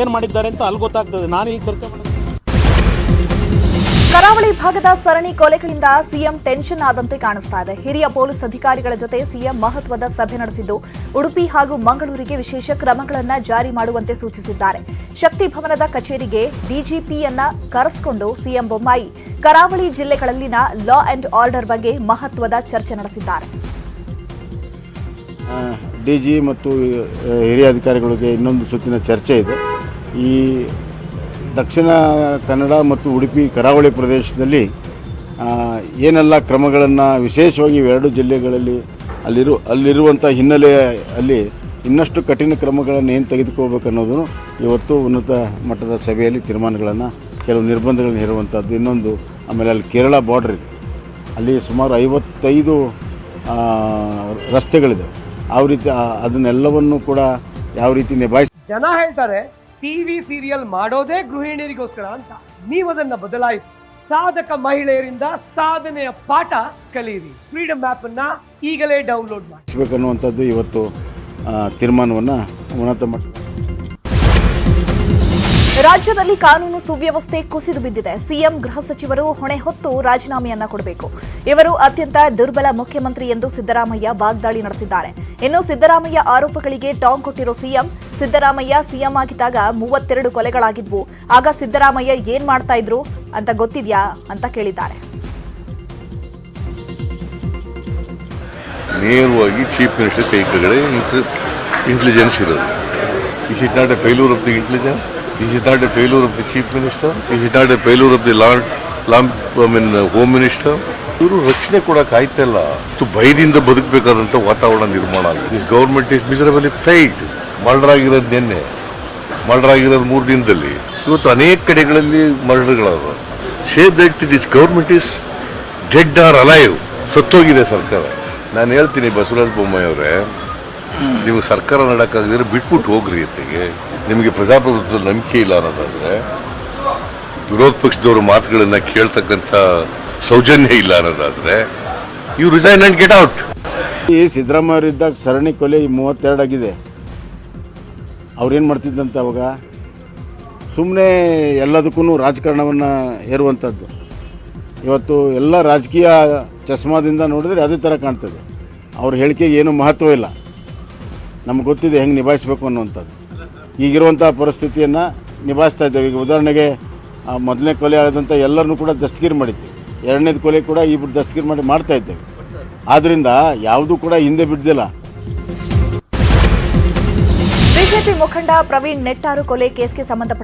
ಏನು ಮಾಡಿದ್ದಾರೆ ಅಂತ ಅಲ್ಲಿ ಗೊತ್ತಾಗ್ತದೆ. ನಾನು ಇಲ್ಲಿ ಚರ್ಚೆ ಕರಾವಳಿ ಭಾಗದ ಸರಣಿ ಕೊಲೆಗಳಿಂದ ಸಿಎಂ ಟೆನ್ಷನ್ ಆದಂತೆ ಕಾಣಿಸ್ತಾ ಇದೆ. ಹಿರಿಯ ಪೊಲೀಸ್ ಅಧಿಕಾರಿಗಳ ಜೊತೆ ಸಿಎಂ ಮಹತ್ವದ ಸಭೆ ನಡೆಸಿದ್ದು, ಉಡುಪಿ ಹಾಗೂ ಮಂಗಳೂರಿಗೆ ವಿಶೇಷ ಕ್ರಮಗಳನ್ನು ಜಾರಿ ಮಾಡುವಂತೆ ಸೂಚಿಸಿದ್ದಾರೆ. ಶಕ್ತಿ ಭವನದ ಕಚೇರಿಗೆ ಡಿಜಿಪಿಯನ್ನ ಕರೆಸಿಕೊಂಡು ಸಿಎಂ ಬೊಮ್ಮಾಯಿ ಕರಾವಳಿ ಜಿಲ್ಲೆಗಳಲ್ಲಿನ ಲಾ ಅಂಡ್ ಆರ್ಡರ್ ಬಗ್ಗೆ ಮಹತ್ವದ ಚರ್ಚೆ ನಡೆಸಿದ್ದಾರೆ. ಡಿ ಜಿ ಮತ್ತು ಹಿರಿಯ ಅಧಿಕಾರಿಗಳಿಗೆ ಇನ್ನೊಂದು ಸುತ್ತಿನ ಚರ್ಚೆ ಇದೆ. ಈ ದಕ್ಷಿಣ ಕನ್ನಡ ಮತ್ತು ಉಡುಪಿ, ಕರಾವಳಿ ಪ್ರದೇಶದಲ್ಲಿ ಏನೆಲ್ಲ ಕ್ರಮಗಳನ್ನು ವಿಶೇಷವಾಗಿ ಇವೆರಡು ಜಿಲ್ಲೆಗಳಲ್ಲಿ ಅಲ್ಲಿರು ಅಲ್ಲಿರುವಂಥ ಹಿನ್ನೆಲೆ ಅಲ್ಲಿ ಇನ್ನಷ್ಟು ಕಠಿಣ ಕ್ರಮಗಳನ್ನು ಏನು ತೆಗೆದುಕೋಬೇಕು ಅನ್ನೋದನ್ನು ಇವತ್ತು ಉನ್ನತ ಮಟ್ಟದ ಸಭೆಯಲ್ಲಿ ತೀರ್ಮಾನಗಳನ್ನು ಕೆಲವು ನಿರ್ಬಂಧಗಳನ್ನು ಹೇರುವಂಥದ್ದು ಇನ್ನೊಂದು, ಆಮೇಲೆ ಅಲ್ಲಿ ಕೇರಳ ಬಾರ್ಡ್ರ್ ಇದೆ. ಅಲ್ಲಿ ಸುಮಾರು ಐವತ್ತೈದು ರಸ್ತೆಗಳಿದೆ ಯಾವ ರೀತಿ ಅದನ್ನೆಲ್ಲವನ್ನು ಕೂಡ ಯಾವ ರೀತಿ ನಿಭಾಯಿಸ ಜನ ಹೇಳ್ತಾರೆ ಟಿವಿ ಸೀರಿಯಲ್ ಮಾಡೋದೇ ಗೃಹಿಣಿಯರಿಗೋಸ್ಕರ ಅಂತ. ನೀವು ಅದನ್ನ ಬದಲಾಯಿಸಿ. ಸಾಧಕ ಮಹಿಳೆಯರಿಂದ ಸಾಧನೆಯ ಪಾಠ ಕಲಿಯಿರಿ. ಫ್ರೀಡಮ್ ಆಪ್ ಅನ್ನ ಈಗಲೇ ಡೌನ್ಲೋಡ್ ಮಾಡಿ. ಅನ್ನುವಂಥದ್ದು ಇವತ್ತು ತೀರ್ಮಾನವನ್ನು ಉನ್ನತ ಮಟ್ಟ ರಾಜ್ಯದಲ್ಲಿ ಕಾನೂನು ಸುವ್ಯವಸ್ಥೆ ಕುಸಿದು ಬಿದ್ದಿದೆ. ಸಿಎಂ, ಗೃಹ ಸಚಿವರು ಹೊಣೆ ಹೊತ್ತು ರಾಜೀನಾಮೆಯನ್ನ ಕೊಡಬೇಕು. ಇವರು ಅತ್ಯಂತ ದುರ್ಬಲ ಮುಖ್ಯಮಂತ್ರಿ ಎಂದು ಸಿದ್ದರಾಮಯ್ಯ ವಾಗ್ದಾಳಿ ನಡೆಸಿದ್ದಾರೆ. ಇನ್ನು ಸಿದ್ದರಾಮಯ್ಯ ಆರೋಪಗಳಿಗೆ ಟಾಂಗ್ ಕೊಟ್ಟಿರೋ ಸಿಎಂ, ಸಿದ್ದರಾಮಯ್ಯ ಸಿಎಂ ಆಗಿದ್ದಾಗ ಮೂವತ್ತೆರಡು ಕೊಲೆಗಳಾಗಿದ್ವು. ಆಗ ಸಿದ್ದರಾಮಯ್ಯ ಏನ್ ಮಾಡ್ತಾ ಇದ್ರು ಅಂತ ಗೊತ್ತಿದ್ಯಾ ಅಂತ ಕೇಳಿದ್ದಾರೆ. ಇಂಟೆಲಿಜೆನ್ಸ್ ಇರೋದು. It not failure of the intelligence? Is it not a failure of the Chief Minister. Is it not a failure of the Lord, ಲಾಮ್ ಐ ಮೀನ್ ಹೋಮ್ Minister. ಇವರು ರಕ್ಷಣೆ ಕೂಡ ಕಾಯ್ತಲ್ಲ ಭಯದಿಂದ ಬದುಕಬೇಕಾದಂಥ ವಾತಾವರಣ ನಿರ್ಮಾಣ ಆಗಿದೆ. This government is miserably fight murder ಆಗಿರೋದು ನಿನ್ನೆ. ಮರ್ಡರ್ ಆಗಿರೋದು ಮೂರು ದಿನದಲ್ಲಿ. ಇವತ್ತು ಅನೇಕ ಕಡೆಗಳಲ್ಲಿ ಮರ್ಡರ್ಗಳಾದ say that this government is dead or alive ಸತ್ತೋಗಿದೆ ಸರ್ಕಾರ. ನಾನು ಹೇಳ್ತೀನಿ ಬಸವರಾಜ ಬೊಮ್ಮಾಯಿ ಅವರೇ ನೀವು ಸರ್ಕಾರ ನಡಕ್ಕಾಗದಿದ್ರೆ ಬಿಟ್ಬಿಟ್ಟು ಹೋಗ್ರಿ ಜೊತೆಗೆ ನಿಮಗೆ ಪ್ರಜಾಪ್ರಭುತ್ವದಲ್ಲಿ ನಂಬಿಕೆ ಇಲ್ಲ ಅನ್ನೋದಾದ್ರೆ ವಿರೋಧ ಪಕ್ಷದವ್ರ ಮಾತುಗಳನ್ನು ಕೇಳ್ತಕ್ಕಂಥ ಸೌಜನ್ಯ ಇಲ್ಲ ಅನ್ನೋದಾದ್ರೆ you resign and get out ಈ ಸಿದ್ದರಾಮಯ್ಯರಿದ್ದಾಗ ಸರಣಿ ಕೊಲೆ ಈ ಮೂವತ್ತೆರಡು ಆಗಿದೆ. ಅವ್ರೇನು ಮಾಡ್ತಿದ್ದಂತ ಅವಾಗ? ಸುಮ್ಮನೆ ಎಲ್ಲದಕ್ಕೂ ರಾಜಕಾರಣವನ್ನು ಹೇರುವಂಥದ್ದು ಇವತ್ತು ಎಲ್ಲ ರಾಜಕೀಯ ಚಸ್ಮಾದಿಂದ ನೋಡಿದ್ರೆ ಅದೇ ಥರ ಕಾಣ್ತದೆ. ಅವ್ರ ಹೇಳಿಕೆಗೆ ಏನೂ ಮಹತ್ವ ಇಲ್ಲ. ನಮ್ಗೆ ಗೊತ್ತಿದೆ ಹೆಂಗೆ ನಿಭಾಯಿಸಬೇಕು ಅನ್ನುವಂಥದ್ದು. ಈಗಿರುವಂಥ ಪರಿಸ್ಥಿತಿಯನ್ನು ನಿಭಾಯಿಸ್ತಾ ಇದ್ದೇವೆ. ಈಗ ಉದಾಹರಣೆಗೆ ಮೊದಲನೇ ಕೊಲೆ ಆದಂಥ ಎಲ್ಲರನ್ನೂ ಕೂಡ ದಸ್ತಗಿರಿ ಮಾಡಿದ್ವಿ. ಎರಡನೇದು ಕೊಲೆ ಕೂಡ ಇಬ್ಬರು ದಸ್ತಗಿರಿ ಮಾಡಿ ಮಾಡ್ತಾ ಇದ್ದೇವೆ. ಆದ್ದರಿಂದ ಯಾವುದೂ ಕೂಡ ಹಿಂದೆ ಬಿಡ್ದಿಲ್ಲ. ಬಿಜೆಪಿ ಮುಖಂಡ ಪ್ರವೀಣ್ ನೆಟ್ಟಾರು ಕೊಲೆ ಕೇಸ್ಗೆ ಸಂಬಂಧಪಟ್ಟ